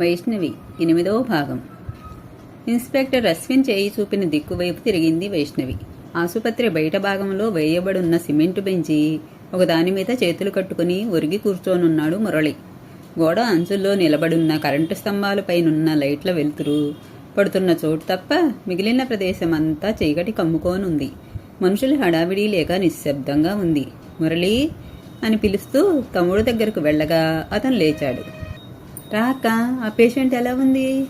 వైష్ణవి ఎనిమిదవ భాగం. ఇన్స్పెక్టర్ అశ్విన్ చేయి చూపిన దిక్కువైపు తిరిగింది వైష్ణవి. ఆసుపత్రి బయట భాగంలో వేయబడున్న సిమెంటు బెంచి ఒకదాని మీద చేతులు కట్టుకుని ఒరిగి కూర్చోనున్నాడు మురళి. గోడ అంచుల్లో నిలబడున్న కరెంటు స్తంభాలపైనున్న లైట్ల వెలుతురు పడుతున్న చోటు తప్ప మిగిలిన ప్రదేశం అంతా చీకటి కమ్ముకోనుంది. మనుషులు హడావిడి లేక నిశ్శబ్దంగా ఉంది. మురళి అని పిలుస్తూ తమ్ముడు దగ్గరకు వెళ్ళగా అతను లేచాడు. రా ఆ పేషెంట్ ఎలా ఉంది?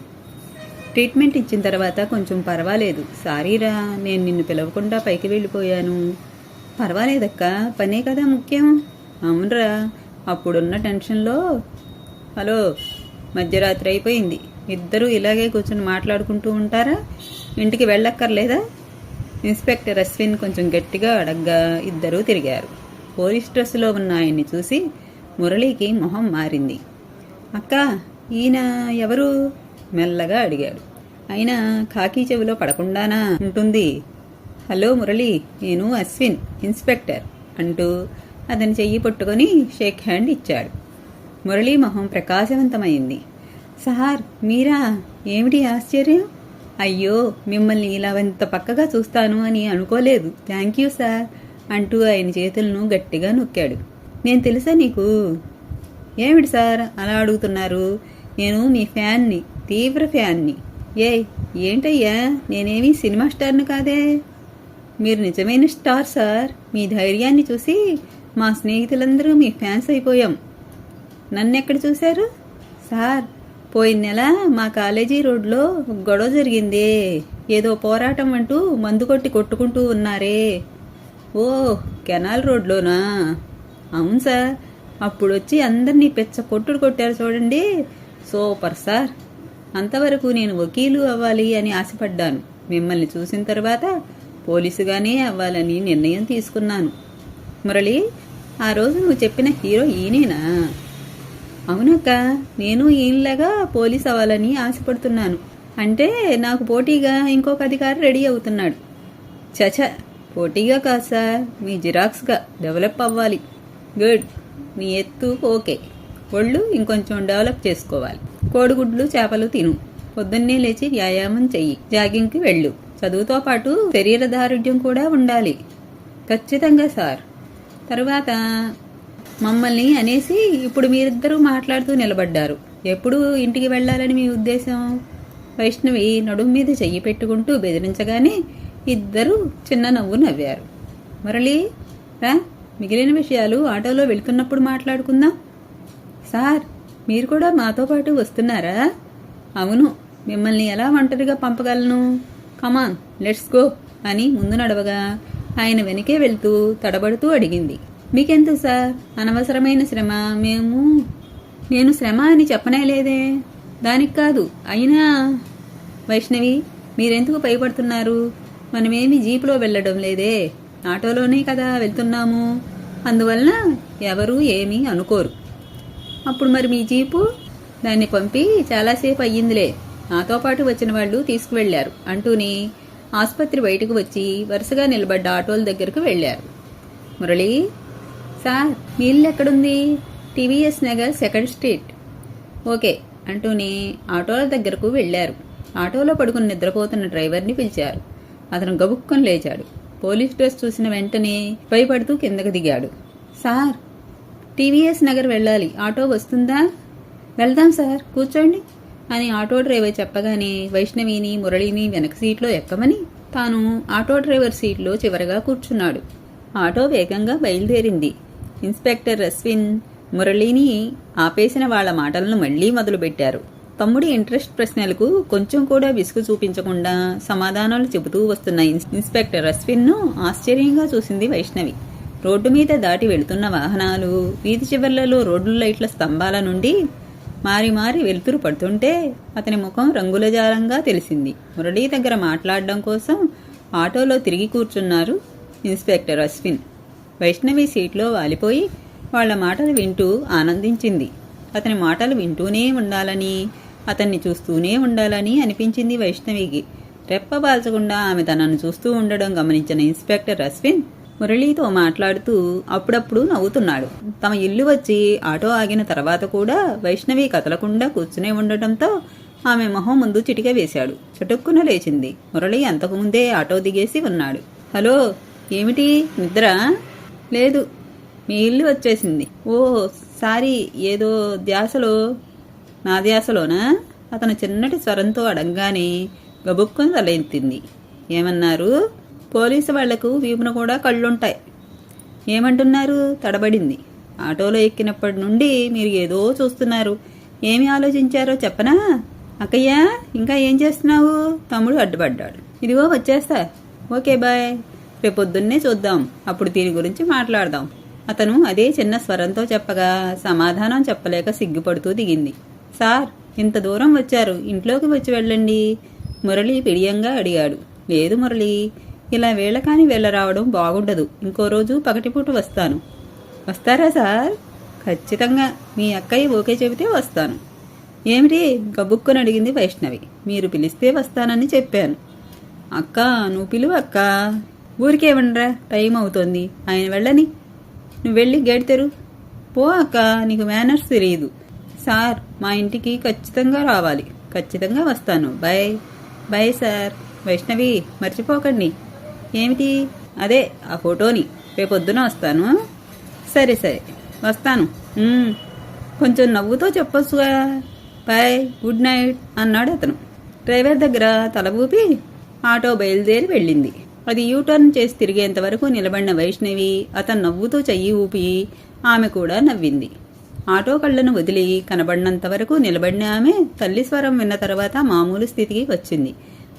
ట్రీట్మెంట్ ఇచ్చిన తర్వాత కొంచెం పర్వాలేదు. సారీరా నేను నిన్ను పిలవకుండా పైకి వెళ్ళిపోయాను. పర్వాలేదక్క పనే కదా ముఖ్యం. అవునరా అప్పుడున్న టెన్షన్లో హలో మధ్యరాత్రి అయిపోయింది. ఇద్దరూ ఇలాగే కూర్చొని మాట్లాడుకుంటూ ఉంటారా? ఇంటికి వెళ్ళక్కర్లేదా? ఇన్స్పెక్టర్ అశ్విన్ కొంచెం గట్టిగా అడగ్గా ఇద్దరూ తిరిగారు. పోలీస్ డ్రెస్సులో ఉన్న ఆయన్ని చూసి మురళికి మొహం మారింది. అక్క ఈయన ఎవరు? మెల్లగా అడిగాడు. అయినా కాకి చెవిలో పడకుండానా ఉంటుంది? హలో మురళి నేను అశ్విన్ ఇన్స్పెక్టర్ అంటూ అతని చెయ్యి పట్టుకొని షేక్ హ్యాండ్ ఇచ్చాడు. మురళీ మొహం ప్రకాశవంతమైంది. సహార్ మీరా? ఏమిటి ఆశ్చర్యం? అయ్యో మిమ్మల్ని ఇలా ఇంత పక్కగా చూస్తాను అని అనుకోలేదు. థ్యాంక్ యూ సార్ అంటూ ఆయన చేతులను గట్టిగా నొక్కాడు. నేను తెలుసా నీకు? ఏమిటి సార్ అలా అడుగుతున్నారు? నేను మీ ఫ్యాన్ని తీవ్ర ఫ్యాన్ని. ఏ ఏంటయ్యా? నేనేమీ సినిమా స్టార్ను కాదే? మీరు నిజమైన స్టార్ సార్. మీ ధైర్యాన్ని చూసి మా స్నేహితులందరూ మీ ఫ్యాన్స్ అయిపోయాం. నన్ను ఎక్కడ చూశారు? సార్ పోయిన నెల మా కాలేజీ రోడ్లో గొడవ జరిగింది. ఏదో పోరాటం అంటూ మందు కొట్టి కొట్టుకుంటూ ఉన్నారే. ఓ కెనాల్ రోడ్లోనా? అవును సార్. అప్పుడు వచ్చి అందరినీ పెచ్చ కొట్టుడు కొట్టారు చూడండి. Super sir. అంతవరకు నేను వకీలు అవ్వాలి అని ఆశపడ్డాను. మిమ్మల్ని చూసిన తర్వాత పోలీసుగానే అవ్వాలని నిర్ణయం తీసుకున్నాను. మురళి ఆ రోజు నువ్వు చెప్పిన హీరో ఈయనేనా? అవునక్క నేను ఈయనలాగా పోలీస్ అవ్వాలని ఆశపడుతున్నాను. అంటే నాకు పోటీగా ఇంకొక అధికారి రెడీ అవుతున్నాడు. చచ పోటీగా కాదు సార్ మీ జిరాక్స్గా డెవలప్ అవ్వాలి. గుడ్. నీ ఎత్తు ఓకే ఒళ్ళు ఇంకొంచెం డెవలప్ చేసుకోవాలి. కోడిగుడ్లు చేపలు తిను. పొద్దున్నే లేచి వ్యాయామం చెయ్యి. జాగింగ్కి వెళ్ళు. చదువుతో పాటు శరీర దారుఢ్యం కూడా ఉండాలి. ఖచ్చితంగా సార్. తరువాత మమ్మల్ని అనేసి ఇప్పుడు మీరిద్దరూ మాట్లాడుతూ నిలబడ్డారు. ఎప్పుడు ఇంటికి వెళ్ళాలని మీ ఉద్దేశం? వైష్ణవి నడుము మీద చెయ్యి పెట్టుకుంటూ బెదిరించగానే ఇద్దరూ చిన్న నవ్వు నవ్వారు. మురళి రా. మిగిలిన విషయాలు ఆటోలో వెళ్తున్నప్పుడు మాట్లాడుకుందాం. సార్ మీరు కూడా మాతో పాటు వస్తున్నారా? అవును మిమ్మల్ని ఎలా ఒంటరిగా పంపగలను? కమాన్ లెట్స్ గో అని ముందు నడవగా ఆయన వెనకే వెళ్తూ తడబడుతూ అడిగింది. మీకెంత సార్? అనవసరమైన శ్రమ మేము నేను శ్రమ అని చెప్పనే లేదే. దానికి కాదు అయినా. వైష్ణవి మీరెందుకు భయపడుతున్నారు? మనమేమి జీపులో వెళ్ళడం లేదే. ఆటోలోనే కదా వెళ్తున్నాము. అందువలన ఎవరూ ఏమీ అనుకోరు. అప్పుడు మరి మీ జీపు? దాన్ని పంపి చాలాసేపు అయ్యిందిలే. నాతో పాటు వచ్చిన వాళ్ళు తీసుకువెళ్ళారు అంటూని ఆసుపత్రి బయటకు వచ్చి వరుసగా నిలబడ్డ ఆటోల దగ్గరకు వెళ్ళారు మురళి సార్ మీ ఇల్లు ఎక్కడుంది? TVS Nagar second street. Okay అంటూనే ఆటోల దగ్గరకు వెళ్ళారు ఆటోలో పడుకుని నిద్రపోతున్న డ్రైవర్ని పిలిచారు. అతను గబుక్కుని లేచాడు. పోలీస్ డ్రెస్ చూసిన వెంటనే భయపడుతూ కిందకు దిగాడు. సార్ టీవీఎస్ నగర్ వెళ్ళాలి. ఆటో వస్తుందా? వెళ్దాం సార్ కూర్చోండి అని ఆటో డ్రైవర్ చెప్పగానే వైష్ణవిని మురళిని వెనక సీట్లో ఎక్కమని తాను ఆటో డ్రైవర్ సీట్లో చివరగా కూర్చున్నాడు. ఆటో వేగంగా బయలుదేరింది. ఇన్స్పెక్టర్ అశ్విన్ మురళిని ఆపేసిన వాళ్ళ మాటలను మళ్ళీ మొదలుపెట్టారు. తమ్ముడి ఇంట్రెస్ట్ ప్రశ్నలకు కొంచెం కూడా విసుగు చూపించకుండా సమాధానాలు చెబుతూ వస్తున్న ఇన్స్పెక్టర్ అశ్విన్ను ఆశ్చర్యంగా చూసింది వైష్ణవి. రోడ్డు మీద దాటి వెళుతున్న వాహనాలు వీధి చివర్లలో రోడ్డు లైట్ల స్తంభాల నుండి మారి మారి వెలుతురు పడుతుంటే అతని ముఖం రంగులజాలంగా తెలిసింది. మురళీ దగ్గర మాట్లాడడం కోసం ఆటోలో తిరిగి కూర్చున్నారు ఇన్స్పెక్టర్ అశ్విన్. వైష్ణవి సీట్లో వాలిపోయి వాళ్ళ మాటలు వింటూ ఆనందించింది. అతని మాటలు వింటూనే ఉండాలని అతన్ని చూస్తూనే ఉండాలని అనిపించింది వైష్ణవికి. రెప్పబాల్చకుండా ఆమె తనను చూస్తూ ఉండడం గమనించిన ఇన్స్పెక్టర్ అశ్విన్ మురళీతో మాట్లాడుతూ అప్పుడప్పుడు నవ్వుతున్నాడు. తమ ఇల్లు వచ్చి ఆటో ఆగిన తర్వాత కూడా వైష్ణవి కదలకుండా కూర్చునే ఉండటంతో ఆమె మొహం ముందు చిటిక వేశాడు. చటుక్కున లేచింది. మురళి అంతకుముందే ఆటో దిగేసి ఉన్నాడు. హలో ఏమిటి? నిద్ర? లేదు. మీ ఇల్లు వచ్చేసింది. ఓ సారీ ఏదో ధ్యాసలో నాధ్యాసలోన అతను చిన్నటి స్వరంతో అడంగానే గబుక్కుని తలెత్తింది. ఏమన్నారు? పోలీసు వాళ్ళకు వీపున కూడా కళ్ళుంటాయి. ఏమంటున్నారు? తడబడింది. ఆటోలో ఎక్కినప్పటి నుండి మీరు ఏదో చూస్తున్నారు. ఏమి ఆలోచించారో చెప్పనా? అక్కయ్య ఇంకా ఏం చేస్తున్నావు? తమ్ముడు అడ్డుపడ్డాడు. ఇదిగో వచ్చేస్తా. Okay bye. రేపొద్దున్నే చూద్దాం. అప్పుడు దీని గురించి మాట్లాడదాం. అతను అదే చిన్న స్వరంతో చెప్పగా సమాధానం చెప్పలేక సిగ్గుపడుతూ దిగింది. సార్ ఇంత దూరం వచ్చారు. ఇంట్లోకి వచ్చి వెళ్ళండి. మురళి పిడియంగా అడిగాడు. లేదు మురళి ఇలా వేళకాని వెళ్ళరావడం బాగుండదు. ఇంకో రోజు పగటిపూట వస్తాను. వస్తారా సార్? ఖచ్చితంగా. మీ అక్కయ్య ఓకే చెబితే వస్తాను. ఏమిటి? గబుక్కుని అడిగింది వైష్ణవి. మీరు పిలిస్తే వస్తానని చెప్పాను. అక్క నువ్వు పిలువు అక్క. ఊరికేమండ్రా టైం అవుతోంది. ఆయన వెళ్ళని. నువ్వు వెళ్ళి గేట్ తెరు. పో అక్క. నీకు మేనర్స్ తెలియదు సార్ మా ఇంటికి ఖచ్చితంగా రావాలి. ఖచ్చితంగా వస్తాను. Bye bye sir. వైష్ణవి మర్చిపోకండి. ఏమిటి? అదే ఆ ఫోటోని రేపొద్దున వస్తాను. సరే సరే. వస్తాను. కొంచెం నవ్వుతో చెప్పొచ్చుగా. బాయ్ గుడ్ నైట్ అన్నాడు అతను. డ్రైవర్ దగ్గర తల ఊపి ఆటో బయలుదేరి వెళ్ళింది. అది యూటర్న్ చేసి తిరిగేంత వరకు నిలబడిన వైష్ణవి అతను నవ్వుతూ చెయ్యి ఊపి ఆమె కూడా నవ్వింది. ఆటో కళ్ళను వదిలి కనబడినంత వరకు నిలబడిన ఆమె తల్లి స్వరం విన్న తర్వాత మామూలు స్థితికి వచ్చింది.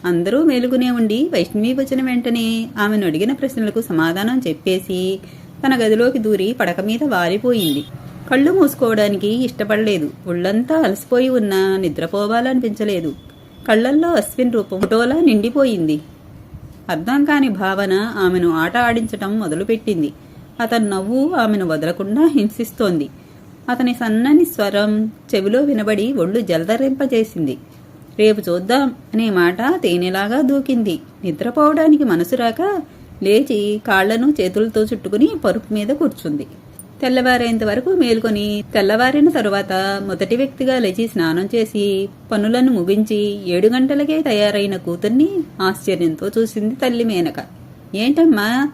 అందరూ మేలుకునే ఉండి వైష్ణవి వచ్చిన వెంటనే ఆమెను అడిగిన ప్రశ్నలకు సమాధానం చెప్పేసి తన గదిలోకి దూరి పడక మీద వారిపోయింది కళ్ళు మూసుకోవడానికి ఇష్టపడలేదు. ఒళ్ళంతా అలసిపోయి ఉన్నా నిద్రపోవాలనిపించలేదు. కళ్ళల్లో అశ్విన్ రూపం ఫోటోలా నిండిపోయింది. అర్థం కాని భావన ఆమెను ఆట ఆడించటం మొదలుపెట్టింది. అతని నవ్వు ఆమెను వదలకుండా హింసిస్తోంది. అతని సన్నని స్వరం చెవిలో వినబడి ఒళ్ళు జలదరింపజేసింది. రేపు చూద్దాం అనే మాట తేనెలాగా దూకింది. నిద్రపోవడానికి మనసు రాక లేచి కాళ్ళను చేతులతో చుట్టుకుని పరుపు మీద కూర్చుంది. తెల్లవారేంత వరకు మేల్కొని తెల్లవారిన తరువాత మొదటి వ్యక్తిగా లేచి స్నానం చేసి పనులను ముగించి ఏడు గంటలకే తయారైన కూతుర్ని ఆశ్చర్యంతో చూసింది తల్లి మేనక. ఏంటమ్మా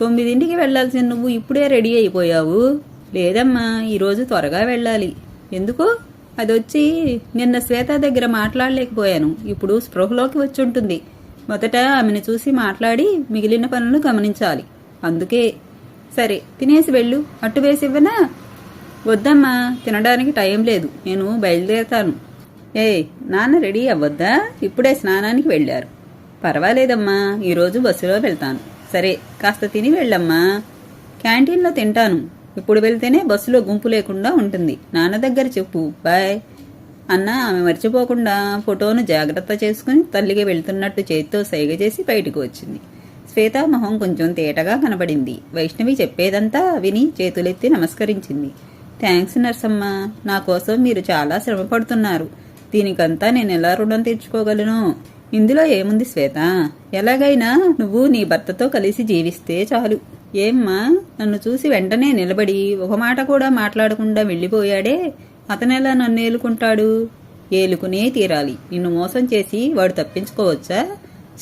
తొమ్మిదింటికి వెళ్ళాల్సిన నువ్వు ఇప్పుడే రెడీ అయిపోయావు? లేదమ్మా ఈరోజు త్వరగా వెళ్ళాలి. ఎందుకు? అదొచ్చి నిన్న శ్వేత దగ్గర మాట్లాడలేకపోయాను. ఇప్పుడు స్పృహలోకి వచ్చి ఉంటుంది మొదట ఆమెను చూసి మాట్లాడి మిగిలిన పనులు గమనించాలి. అందుకే. సరే తినేసి వెళ్ళు. అట్టు వేసి ఇవ్వనా? వద్దమ్మా తినడానికి టైం లేదు. నేను బయలుదేరతాను. ఏ నాన్న రెడీ అవ్వద్దా? ఇప్పుడే స్నానానికి వెళ్ళారు. పర్వాలేదమ్మా ఈరోజు బస్సులో వెళ్తాను. సరే కాస్త తిని వెళ్ళమ్మా. క్యాంటీన్లో తింటాను. ఇప్పుడు వెళ్తేనే బస్సులో గుంపు లేకుండా ఉంటుంది. నాన్న దగ్గర చెప్పు. బాయ్. అన్న ఆమె మర్చిపోకుండా ఫోటోను జాగ్రత్త చేసుకుని తల్లికి వెళ్తున్నట్టు చేతితో సైగ చేసి బయటకు వచ్చింది. శ్వేత మొహం కొంచెం తేటగా కనబడింది. వైష్ణవి చెప్పేదంతా విని చేతులెత్తి నమస్కరించింది. థ్యాంక్స్ నర్సమ్మ. నా కోసం మీరు చాలా శ్రమ పడుతున్నారు. దీనికంతా నేను ఎలా రుణం తీర్చుకోగలను? ఇందులో ఏముంది శ్వేత? ఎలాగైనా నువ్వు నీ భర్తతో కలిసి జీవిస్తే చాలు. ఏమ్మా? నన్ను చూసి వెంటనే నిలబడి ఒక మాట కూడా మాట్లాడకుండా వెళ్ళిపోయాడే. అతనెలా నన్ను ఏలుకుంటాడు? ఏలుకునే తీరాలి. నిన్ను మోసం చేసి వాడు తప్పించుకోవచ్చా?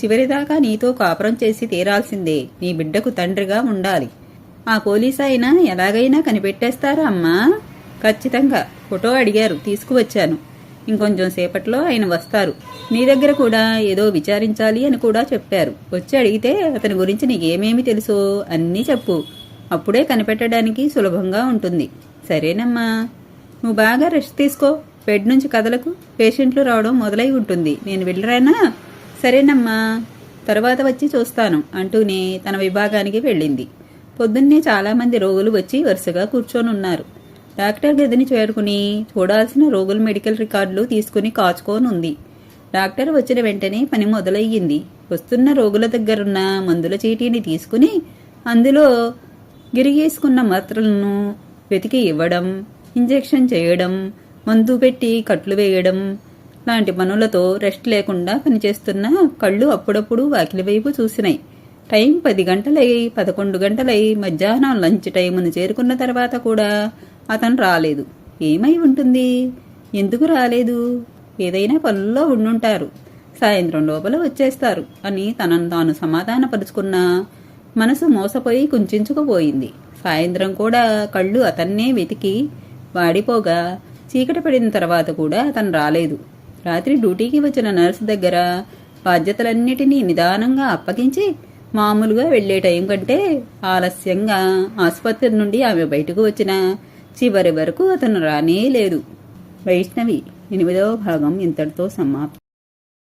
చివరిదాకా నీతో కాపురం చేసి తీరాల్సిందే. నీ బిడ్డకు తండ్రిగా ఉండాలి. ఆ పోలీస్ అయినా ఎలాగైనా కనిపెట్టేస్తారా అమ్మా? ఖచ్చితంగా. ఫోటో అడిగారు. తీసుకువచ్చాను. ఇంకొంచెం సేపట్లో ఆయన వస్తారు. నీ దగ్గర కూడా ఏదో విచారించాలి అని కూడా చెప్పారు. వచ్చి అడిగితే అతని గురించి నీకేమేమి తెలుసో? అన్నీ చెప్పు. అప్పుడే కనిపెట్టడానికి సులభంగా ఉంటుంది. సరేనమ్మా. నువ్వు బాగా రెస్ట్ తీసుకో. బెడ్ నుంచి కదలకు. పేషెంట్లు రావడం మొదలై ఉంటుంది. నేను వెళ్ళరానా? సరేనమ్మా. తర్వాత వచ్చి చూస్తాను అంటూనే తన విభాగానికి వెళ్ళింది. పొద్దున్నే చాలామంది రోగులు వచ్చి వరుసగా కూర్చొనున్నారు. డాక్టర్ గదిని చేరుకుని చూడాల్సిన రోగుల మెడికల్ రికార్డులు తీసుకుని కాచుకోనుంది. డాక్టర్ వచ్చిన వెంటనే పని మొదలయ్యింది. వస్తున్న రోగుల దగ్గరున్న మందుల చీటీని తీసుకుని అందులో గిరిగేసుకున్న మాత్రలను వెతికి ఇవ్వడం ఇంజెక్షన్ చేయడం మందు పెట్టి కట్లు వేయడం లాంటి పనులతో రెస్ట్ లేకుండా పనిచేస్తున్న కళ్ళు అప్పుడప్పుడు వాకిలి వైపు చూసినాయి. టైం పది గంటలై పదకొండు గంటలై మధ్యాహ్నం లంచ్ టైమును చేరుకున్న తర్వాత కూడా అతను రాలేదు. ఏమై ఉంటుంది? ఎందుకు రాలేదు? ఏదైనా పనుల్లో ఉండుంటారు. సాయంత్రం లోపల వచ్చేస్తారు అని తనను తాను సమాధానపరుచుకున్న మనసు మోసపోయి కుంచుకుపోయింది. సాయంత్రం కూడా కళ్ళు అతన్నే వెతికి వాడిపోగా చీకటి పడిన తర్వాత కూడా అతను రాలేదు. రాత్రి డ్యూటీకి వచ్చిన నర్సు దగ్గర బాధ్యతలన్నిటినీ నిదానంగా అప్పగించి మామూలుగా వెళ్ళే టైం కంటే ఆలస్యంగా ఆసుపత్రి నుండి ఆమె బయటకు వచ్చిన చివరి వరకు అతను రానే లేదు వైష్ణవి ఎనిమిదవ భాగం ఇంతటితో సమాప్తం.